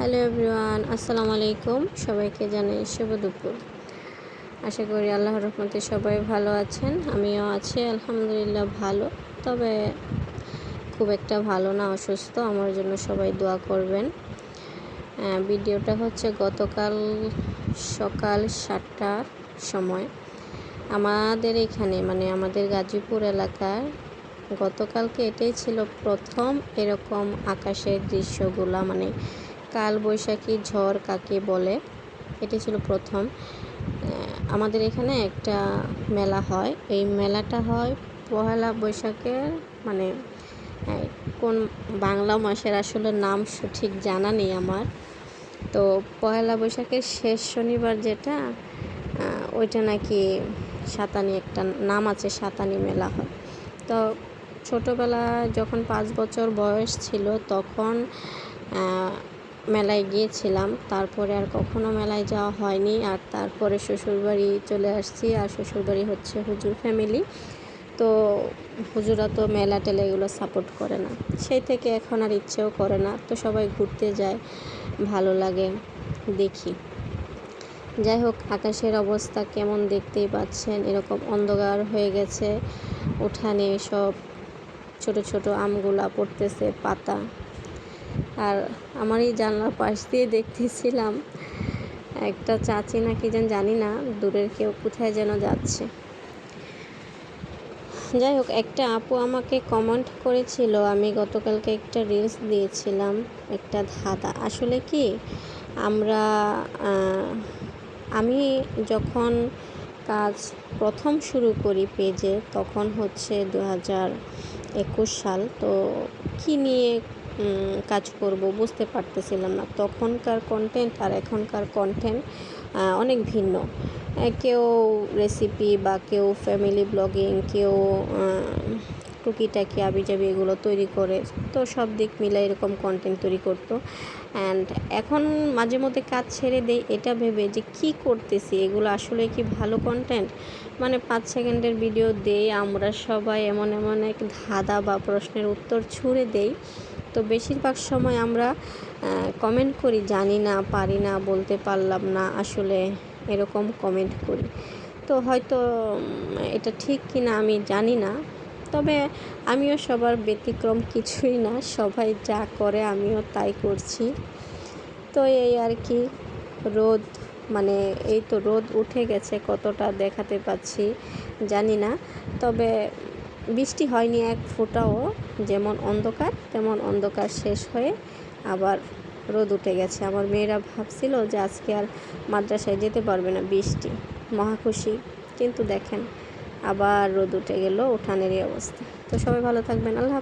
Hello everyone, আসসালামু আলাইকুম। সবাইকে জানাই শুভ দুপুর। আশা করি আল্লাহ রহমতে সবাই ভালো আছেন। আমিও আছি, আলহামদুলিল্লাহ ভালো। তবে খুব একটা ভালো না, অসুস্থ। আমার জন্য সবাই দোয়া করবেন। ভিডিওটা হচ্ছে গতকাল সকাল সাতটার সময়। আমাদের এখানে মানে আমাদের গাজীপুর এলাকার গতকালকে এটাই ছিল প্রথম এরকম আকাশের দৃশ্যগুলা মানে কাল বৈশাখী ঝড় কাকে বলে? এটি ছিল প্রথম। আমাদের এখানে একটা মেলা হয়। এই মেলাটা হয় পহেলা বৈশাখের মানে কোন বাংলা মাসের আসলে নাম সঠিক জানা নেই আমার। তো পহেলা বৈশাখের শেষ শনিবার যেটা ওইটা নাকি সাতানি একটা, নাম আছে সাতানি মেলা হয়। তো ছোটোবেলায় যখন পাঁচ বছর বয়স ছিল, তখন মেলায় গিয়েছিলাম। তারপরে আর কখনো মেলায় যাওয়া হয়নি। আর তারপরে শ্বশুরবাড়ি চলে আসছি। আর শ্বশুরবাড়ি হচ্ছে হুজুর ফ্যামিলি তো হুজুরা তো মেলা টেলা এগুলো সাপোর্ট করে না। সেই থেকে এখন আর ইচ্ছেও করে না। তো সবাই ঘুরতে যায়। ভালো লাগে। দেখি। যাই হোক, আকাশের অবস্থা কেমন দেখতেই পাচ্ছেন? এরকম অন্ধকার হয়ে গেছে। উঠানে সব ছোট ছোট আমগুলা পড়তেছে, পাতা। আর আমার এই জানলার পাশ দিয়ে দেখতেছিলাম। একটা চাচি না কি যেন জানি না, দূরের কেউ কোথায় যেন যাচ্ছে। যাই হোক, একটা আপু আমাকে কমেন্ট করেছিল, আমি গতকালকে একটা রিলস দিয়েছিলাম, একটা ধাঁধা। আসলে কি, আমরা আমি যখন কাজ প্রথম শুরু করি পেজে তখন হচ্ছে দু হাজার একুশ সাল। তো কী নিয়ে কাজ করব, বুঝতে পারতেছিলাম না। তখনকার কন্টেন্ট আর এখনকার কন্টেন্ট অনেক ভিন্ন। কেউ রেসিপি বা কেউ ফ্যামিলি ব্লগিং কেউ টুকিটাকি আবিজাবি এগুলো তৈরি করে, তো সব দিক মিলে এরকম কন্টেন্ট তৈরি করতো। অ্যান্ড এখন মাঝে মধ্যে কাজ ছেড়ে দেই, এটা ভেবে যে কি করতেছি, এগুলো আসলে কি ভালো কন্টেন্ট মানে পাঁচ সেকেন্ডের ভিডিও দেই, আমরা সবাই এমন এমন এক ধাঁধা বা প্রশ্নের উত্তর ছুঁড়ে দেই। তো বেশিরভাগ সময় আমরা কমেন্ট করি, জানি না, পারি না, বলতে পারলাম না, আসলে এরকম কমেন্ট করি। তো হয়তো এটা ঠিক কি না আমি জানি না। তবে আমিও সবার ব্যতিক্রম কিছুই না, সবাই যা করে আমিও তাই করছি। তো এই আর কি, রোদ মানে এই তো রোদ উঠে গেছে, কতটা দেখাতে পাচ্ছি জানি না। তবে বৃষ্টি হয়নি এক ফোঁটাও, যেমন অন্ধকার, তেমন অন্ধকার শেষ হয়ে আবার রোদ উঠে গেছে। আমার মেয়েরা ভাবছিল যে আজকে আর মাদ্রাসায় যেতে পারবে না বৃষ্টি মহাখুশি কিন্তু দেখেন আবার রোদ উঠে গেল উঠানেরই অবস্থা তো সবাই ভালো থাকবেন আল্লাহ।